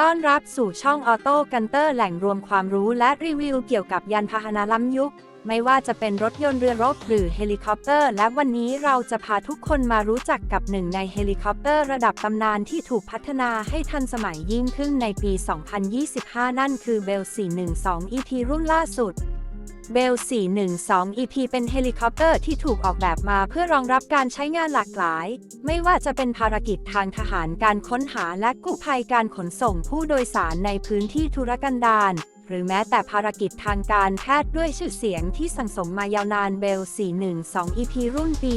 ต้อนรับสู่ช่องออโต้กันเตอร์แหล่งรวมความรู้และรีวิวเกี่ยวกับยานพาหนะล้ำยุค ไม่ว่าจะเป็นรถยนต์เรือรบหรือเฮลิคอปเตอร์ และวันนี้เราจะพาทุกคนมารู้จักกับหนึ่งในเฮลิคอปเตอร์ระดับตำนานที่ถูกพัฒนาให้ทันสมัยยิ่งขึ้นในปี 2025 นั่นคือเบล 412 ET รุ่นล่าสุด เบล 412 EP เป็นเฮลิคอปเตอร์ที่ถูกออกแบบมาเพื่อรองรับการใช้งานหลากหลาย ไม่ว่าจะเป็นภารกิจทางทหารการค้นหาและกู้ภัยการขนส่งผู้โดยสารในพื้นที่ทุรกันดาร หรือแม้แต่ภารกิจทางการแพทย์ด้วยชื่อเสียงที่สังสมมายาวนานเบล 412 EP รุ่นปี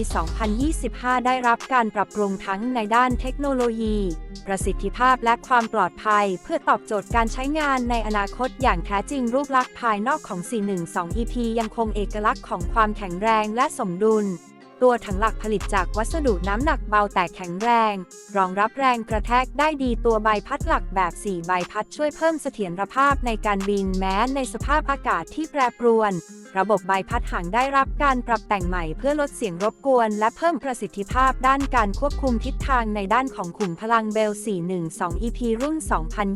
2025 ได้รับการปรับปรุงทั้งในด้านเทคโนโลยี ประสิทธิภาพและความปลอดภัย เพื่อตอบโจทย์การใช้งานในอนาคตอย่างแท้จริงรูปลักษณ์ภายนอกของ 412 EP ยังคงเอกลักษณ์ของความแข็งแรงและสมดุล ตัวถังหลักผลิตจากวัสดุน้ำหนักเบาแต่แข็งแรง รองรับแรงกระแทกได้ดีตัวใบพัดหลักแบบ 4 ใบพัดช่วยเพิ่มเสถียรภาพในการบินแม้ในสภาพอากาศที่แปรปรวน ระบบใบพัดหางได้รับการปรับแต่งใหม่เพื่อลดเสียงรบกวน และเพิ่มประสิทธิภาพด้านการควบคุมทิศทางในด้านของขุมพลังเบล 412 EP รุ่น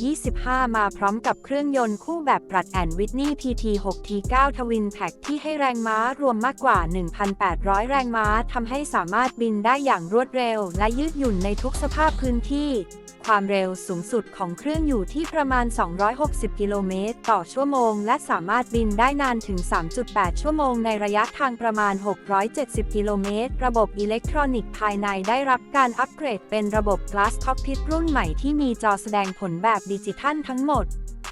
2025 มาพร้อมกับเครื่องยนต์คู่แบบปรัดแอนวิทนี PT 6 T9 ทวินแพ็กที่ให้แรงม้ารวมมากกว่า 1,800 แรงม้าทำให้สามารถบินได้อย่างรวดเร็ว และยืดหยุ่นในทุกสภาพพื้นที่ ความเร็วสูงสุดของเครื่องอยู่ที่ประมาณ 260 กิโลเมตรต่อชั่วโมง และสามารถบินได้นานถึง 3.8 ชั่วโมงในระยะทางประมาณ 670 กิโลเมตร ระบบอิเล็กทรอนิกส์ภายในได้รับการอัปเกรดเป็นระบบ Glass Cockpit รุ่นใหม่ที่มีจอแสดงผลแบบดิจิทัลทั้งหมด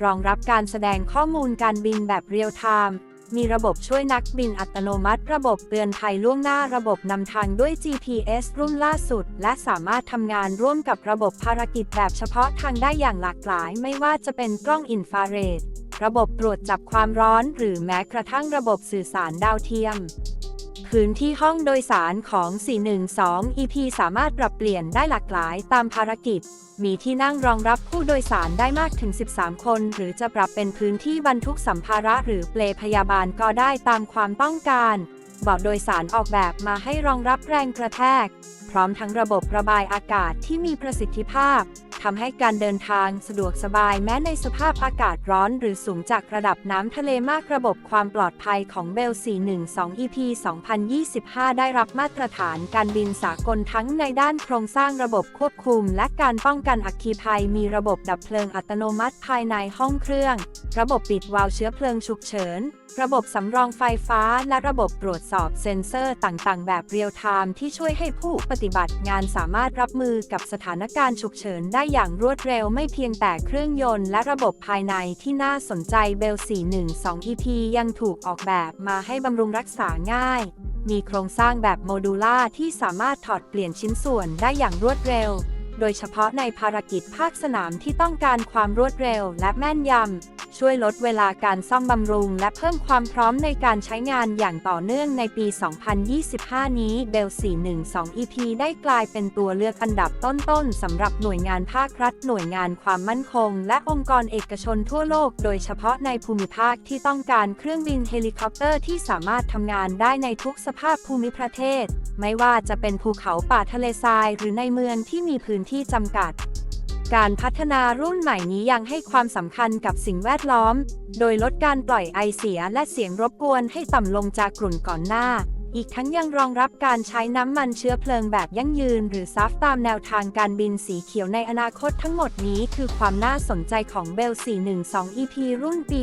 รองรับการแสดงข้อมูลการบินแบบเรียลไทม์ มีระบบช่วยนักบินอัตโนมัติ ระบบเตือนภัยล่วงหน้าระบบนำทางด้วย GPS รุ่นล่าสุด และสามารถทำงานร่วมกับระบบภารกิจแบบเฉพาะทางได้อย่างหลากหลาย ไม่ว่าจะเป็นกล้องอินฟราเรด ระบบตรวจจับความร้อน หรือแม้กระทั่งระบบสื่อสารดาวเทียม พื้นที่ห้องโดยสารของ 412 EP สามารถปรับเปลี่ยนได้หลากหลายตามภารกิจ มีที่นั่งรองรับผู้โดยสารได้มากถึง 13 คน หรือจะปรับเป็นพื้นที่บรรทุกสัมภาระหรือเปลพยาบาลก็ได้ตามความต้องการเบาะโดยสารออกแบบมาให้รองรับแรงกระแทก พร้อมทั้งระบบระบายอากาศที่มีประสิทธิภาพ ทำให้การเดินทางสะดวกสบายแม้ในสภาพอากาศร้อน หรือสูงจากระดับน้ำทะเลมากระบบความปลอดภัยของเบล 412 EP 2025 ได้รับมาตรฐานการบินสากลทั้งในด้านโครงสร้างระบบควบคุม และการป้องกันอัคคีภัย มีระบบดับเพลิงอัตโนมัติภายในห้องเครื่อง ระบบปิดวาล์วเชื้อเพลิงฉุกเฉินระบบสำรองไฟฟ้าและระบบตรวจสอบเซ็นเซอร์ต่างๆ แบบเรียลไทม์ที่ช่วยให้ผู้ปฏิบัติงานสามารถรับมือกับสถานการณ์ฉุกเฉินได้อย่างรวดเร็วไม่เพียงแต่เครื่องยนต์และระบบภายในที่น่าสนใจเบล 412 EP ยังถูกออกแบบมาให้บำรุงรักษาง่าย มีโครงสร้างแบบโมดูล่าที่สามารถถอดเปลี่ยนชิ้นส่วนได้อย่างรวดเร็ว โดยเฉพาะในภารกิจภาคสนามที่ต้องการความรวดเร็วและแม่นยำ ช่วยลดเวลาการซ่อมบำรุง และเพิ่มความพร้อมในการใช้งานอย่างต่อเนื่องในปี 2025 นี้เบล412 EP ได้กลายเป็นตัวเลือกอันดับต้นๆสำหรับหน่วยงานภาครัฐ หน่วยงานความมั่นคง และองค์กรเอกชนทั่วโลก โดยเฉพาะในภูมิภาคที่ต้องการเครื่องบินเฮลิคอปเตอร์ที่สามารถทำงานได้ในทุกสภาพภูมิประเทศ ไม่ว่าจะเป็นภูเขาป่าทะเลทราย หรือในเมืองที่มีพื้นที่จำกัด การพัฒนารุ่นใหม่นี้ยังให้ความสำคัญกับสิ่งแวดล้อม โดยลดการปล่อยไอเสียและเสียงรบกวนให้ต่ำลงจากกลุ่นก่อนหน้า อีกทั้งยังรองรับการใช้น้ำมันเชื้อเพลิงแบบยั่งยืน หรือซัฟตามแนวทางการบินสีเขียวในอนาคตทั้งหมดนี้คือความน่าสนใจของเบล 412 EP รุ่นปี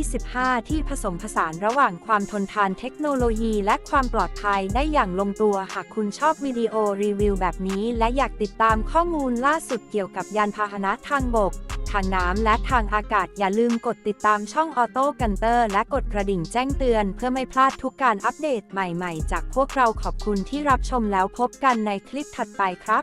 2025 ที่ผสมผสานระหว่างความทนทานเทคโนโลยีและความปลอดภัยได้อย่างลงตัวหากคุณชอบวิดีโอรีวิวแบบนี้ และอยากติดตามข้อมูลล่าสุดเกี่ยวกับยานพาหนะทางบกทางน้ำและทางอากาศอย่าลืมกดติดตามช่องออโต้กันเตอร์และกดกระดิ่งแจ้งเตือนเพื่อไม่พลาดทุกการอัปเดตใหม่ๆ จากพวกเราขอบคุณที่รับชมแล้วพบกันในคลิปถัดไปครับ